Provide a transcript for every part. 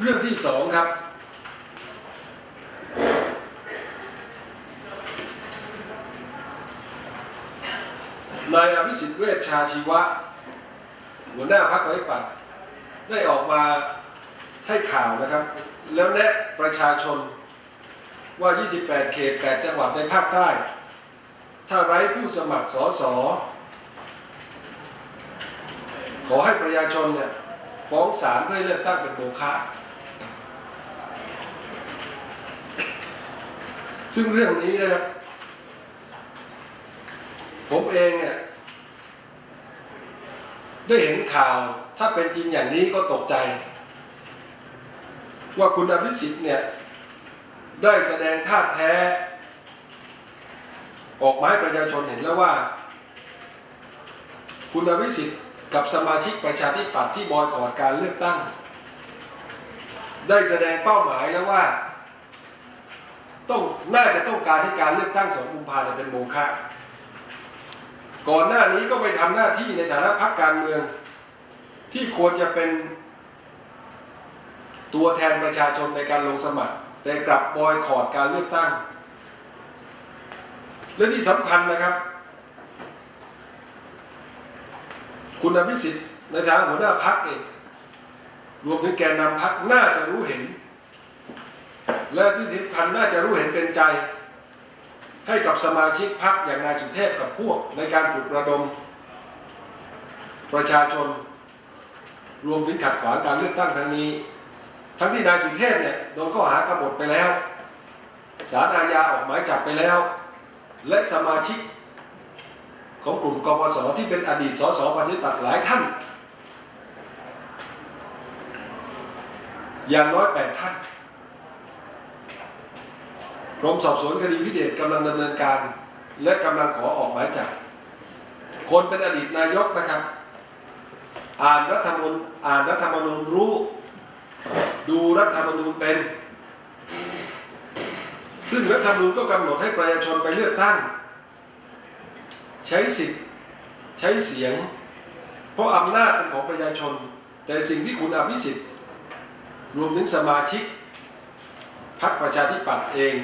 เรื่องที่สองครับ นายอภิสิทธิ์เวชชาชีวะ หัวหน้าพรรคประชาธิปัตได้ออกมาให้ข่าวนะครับ แล้วแนะประชาชนว่า 28 เขต 8 จังหวัดในภาคใต้ ถ้าไร้ผู้สมัครสสขอให้ประชาชนเนี่ยฟ้องศาลเพื่อเลือกตั้งเป็นโมฆะ ซึ่งเรื่องนี้นะครับ ผมเองเนี่ยได้เห็นข่าวถ้าเป็นจริงอย่างนี้ก็ตกใจ ว่าคุณอภิสิทธิ์เนี่ย ได้แสดงท่าแท้ ออกมาให้ประชาชนเห็นแล้วว่า คุณอภิสิทธิ์กับสมาชิกประชาธิปัตย์ที่บอยกอดการเลือกตั้ง ได้แสดงเป้าหมายแล้วว่า ต้องน่าจะต้องการให้การเลือกตั้งสองกุมภาพันธ์เป็นโมฆะก่อนหน้านี้ก็ไปทำหน้าที่ในฐานะพรรคการเมือง ที่ควรจะเป็นตัวแทนประชาชนในการลงสมัคร แต่กลับบอยคอรดการเลือกตั้ง และที่สำคัญนะครับ คุณอภิสิทธิ์ในฐานะหัวหน้าพักเองรวมถึงแกนนำพักน่าจะรู้เห็น และที่สำคัญน่าจะรู้เห็นเป็นใจ ให้กับสมาชิกพักอย่างนายสุเทพกับพวกในการปลุกระดม ประชาชน รวมถึงขัดขวางการเลือกตั้งครั้งนี้ ทั้งที่นายสุเทพเนี่ยโดนข้อหากบฏไปแล้วศาลอาญาออกหมายจับไปแล้ว และสมาชิกของกลุ่มกปสที่เป็นอดีตสสปฏิบัติหลายท่านอย่างน้อยแปดท่าน กรมสอบสวนคดีพิเดชกำลังดำเนินการ และกำลังขอออกหมายจับคนเป็นอดีตนายกนะครับ อ่านรัฐธรรมนูญอ่านรัฐธรรมนูญรู้ ดูรัฐธรรมนูญเป็น ซึ่งรัฐธรรมนูญก็กำหนดให้ประชาชนไปเลือกตั้ง ใช้สิทธิ์ใช้เสียง เพราะอำนาจเป็นของประชาชน แต่สิ่งที่คุณอภิสิทธิ์ รวมถึงสมาชิกพรรคประชาธิปัตย์เอง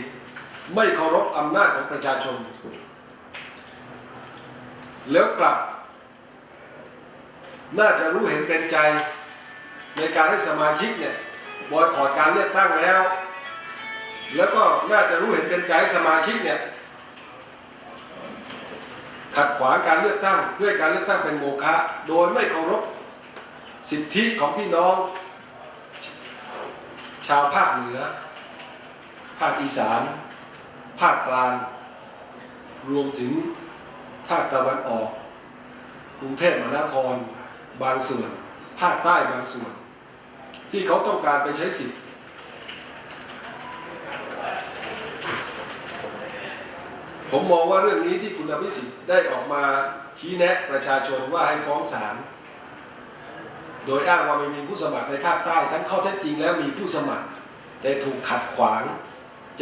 ไม่เคารพอำนาจของประชาชน แล้วกลับ น่าจะรู้เห็นเป็นใจในการให้สมาชิกเนี่ยบอยถอดการเลือกตั้งแล้ว แล้วก็น่าจะรู้เห็นเป็นใจสมาชิกเนี่ยขัดขวางการเลือกตั้งเพื่อการเลือกตั้งเป็นโมฆะโดยไม่เคารพสิทธิของพี่น้อง ชาวภาคเหนือ ภาคอีสาน ภาคกลาง รวมถึงภาคตะวันออก กรุงเทพมหานคร บางส่วน ภาคใต้บางส่วน ที่เขาต้องการไปใช้สิทธิ์ผมมองว่าเรื่องนี้ที่คุณอภิสิทธิ์ได้ออกมาชี้แนะประชาชนว่าให้ฟ้องศาลโดยอ้างว่าไม่มีผู้สมัครในภาคใต้ ทั้งข้อเท็จจริงแล้วมีผู้สมัคร แต่ถูกขัดขวาง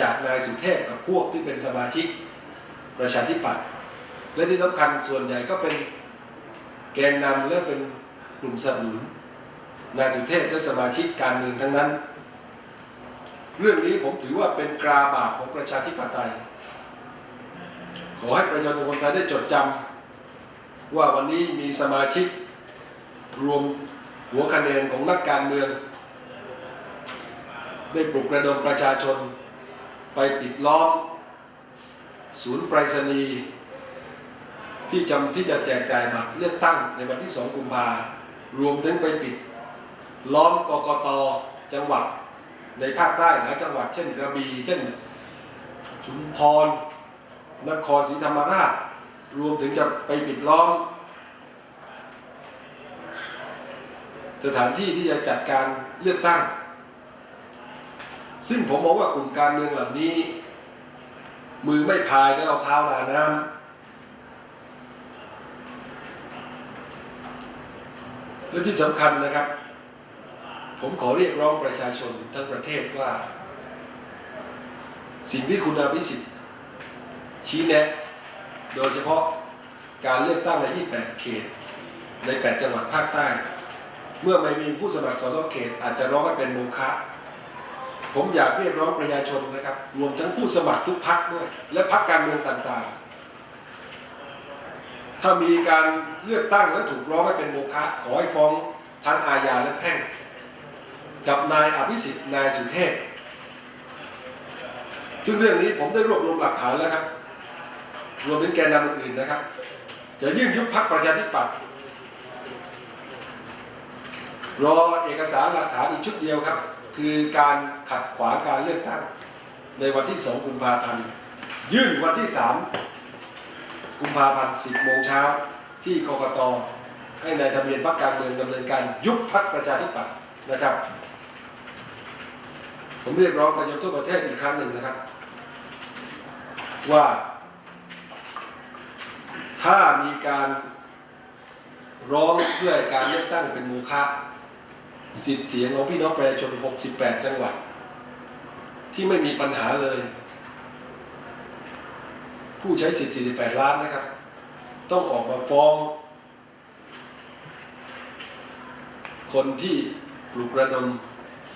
จากนายสุเทพกับพวกที่เป็นสมาชิกประชาธิปัตย์และที่สำคัญส่วนใหญ่ก็เป็นแกนนำและเป็นกลุ่มสนับสนุนนายสุเทพและสมาชิกการเมืองทั้งนั้น เรื่องนี้ผมถือว่าเป็นกราบาปของประชาธิปไตย ขอให้ประชาชนคนไทยได้จดจำว่าวันนี้มีสมาชิกรวมหัวคะแนนของนักการเมือง ได้ปลุกระดมประชาชน ไปปิดล้อมศูนย์ไปรษณีย์ที่จำที่จะแจกจ่ายบัตรเลือกตั้งในวันที่ 2 กุมภารวมถึงไปปิด ล้อมกกตจังหวัดในภาคใต้หลายจังหวัด เช่นกระบี่เช่นชุมพรนครศรีธรรมราช รวมถึงจะไปปิดล้อม สถานที่ที่จะจัดการเลือกตั้ง ซึ่งผมมองว่ากลุ่มการเมืองเหล่านี้ มือไม่พายแล้วเอาเท้าลาน้ำและที่สำคัญนะครับ ผมขอเรียกร้องประชาชนทั้งประเทศว่า สิ่งที่คุณอภิสิทธิ์ชี้แนะ โดยเฉพาะการเลือกตั้งใน 28 เขต ใน 8 จังหวัดภาคใต้ เมื่อไม่มีผู้สมัครสสเขต อาจจะร้องให้เป็นโมฆะ ผมอยากเรียกร้องประชาชนนะครับ รวมทั้งผู้สมัครทุกพักด้วย และพักการเมืองต่างๆ ถ้ามีการเลือกตั้งและถูกร้องให้เป็นโมฆะขอให้ฟ้องทั้งอาญาและแพ่ง กับนายอภิสิทธิ์นายสุเทพซึ่งเรื่องนี้ผมได้รวบรวมหลักฐานแล้วครับ รวมถึงแกนนำอื่นๆนะครับ จะยื่นยุบพักประชาธิปัตย์รอเอกสารหลักฐานอีกชุดเดียวครับ คือการขัดขวางการเลือกตั้งในวันที่ 2 กุมภาพันธ์ ยื่นวันที่ 3 กุมภาพันธ์ 10 โมงเช้า ที่กกต ให้ในายทะเบียนพรรคการเมืองดำเนินการยุบพักประชาธิปัตย์นะครับ ผมเรียกร้องประชาชนทั่วประเทศอีกครั้งหนึ่งนะครับ ว่า ถ้ามีการร้องเพื่อการเลือกตั้งเป็นโมฆะ สิทธิเสียงของพี่น้องประชาชน 68 จังหวัด ที่ไม่มีปัญหาเลย ผู้ใช้สิทธิ์48 ล้านนะครับ ต้องออกมาฟ้อง คนที่ปลุกระดม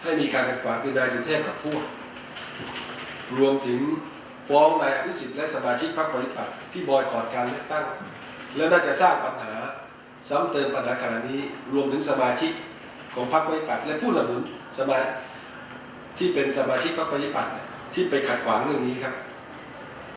ให้มีการขัดขวางคือนายสุเทพกับพวก รวมถึงฟ้องนายอภิสิทธิ์และสมาชิกพรรคปฏิปัติที่บอยคอรดการเลือกตั้ง และน่าจะสร้างปัญหา ซ้ำเติมปัญหาขณะนี้รวมถึงสมาชิก ของพรรคปฏิปัติและผู้สนับสนุนสมาที่เป็นสมาชิกพรรคปฏิปัติที่ไปขัดขวางเรื่องนี้ครับ